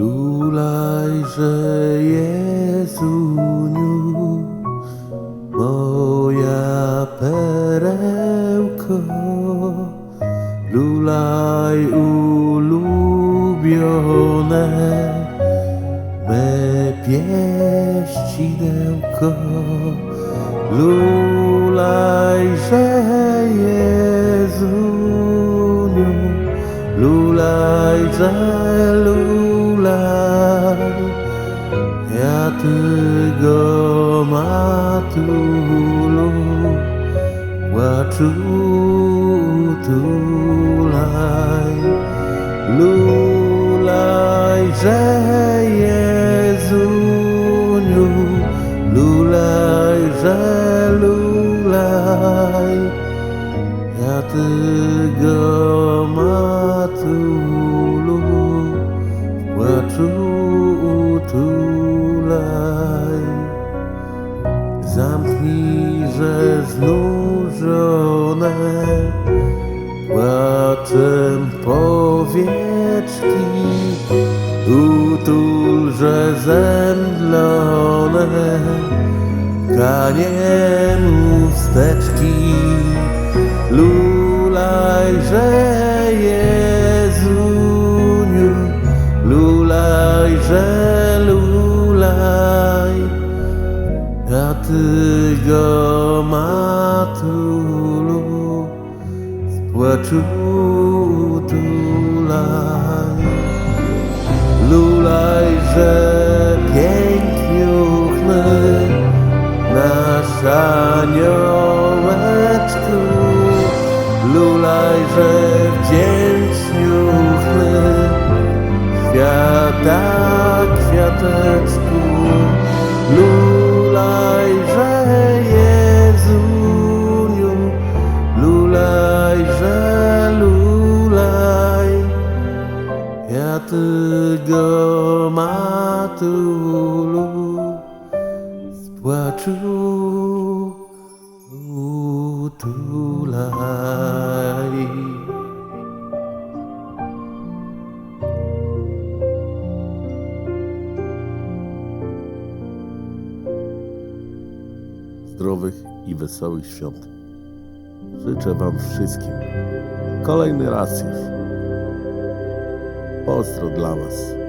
Lulajże Jezuniu, moja perełko, lulaj ulubione, me pieścidełko, lulajże Jezuniu, lulajże lulaj, ja ty go matulu, płaczu tulaj, lulaj, że Że znużone płaczem powieczki, utul, że zemdlone kaniem usteczki, lulaj, że Jezuniu, lulaj, że lulaj. Ja ty go z płaczu tulaj. Lulaj, że piękniuchny nasz aniołeczku. Lulaj, że wdzięczniuchny świata kwiateczku. Z płaczu zdrowych i wesołych świąt. Życzę Wam wszystkim. Kolejny raz już. Pozdro dla Was.